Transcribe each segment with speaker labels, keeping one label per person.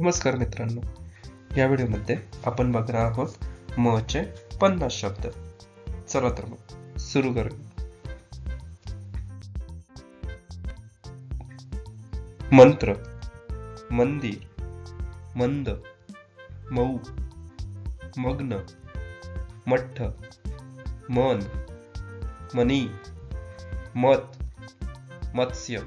Speaker 1: नमस्कार मित्रांनो. या व्हिडिओमध्ये आपण बघणार आहोत म चे पन्नास शब्द. चला तर मग सुरू करूया. मंत्र. मंदिर. मंद. मऊ. मग्न. मठ्ठ. मन. मनी. मत. मत्स्य.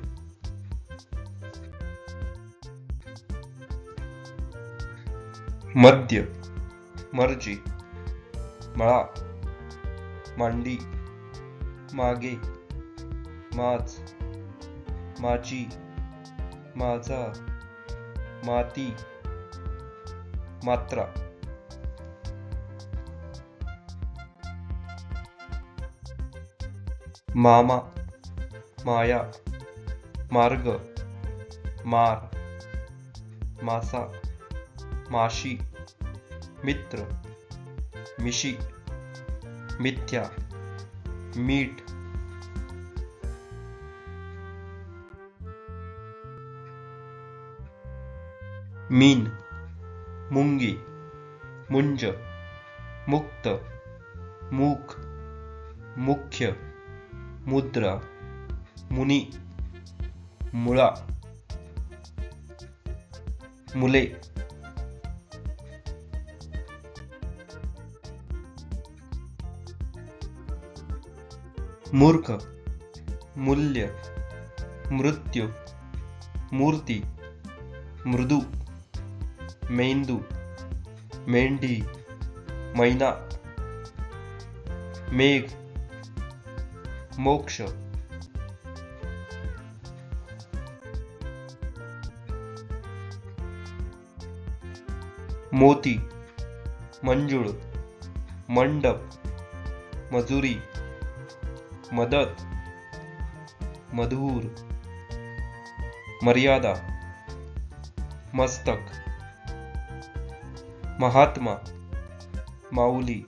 Speaker 1: मद्य मर्जी मळा मांडी मागे माज माझी माझा माती मात्रा. मामा माया मार्ग मार मासा. माशी, मित्र, मिशी, मिथ्या, मीठ। मीन, मुंगी, मुंज, मुक्त, मूक, मुख्य, मुद्रा, मुनी, मुळा, मुले। मूर्ख मूल्य मृत्यू मूर्ती मृदू मेंदू मेंढी मैना मेघ मोक्ष. मोती मंजूळ मंडप मजुरी. મદદ મધુર મર્યાદા મસ્તક મહાત્મા માઉલી.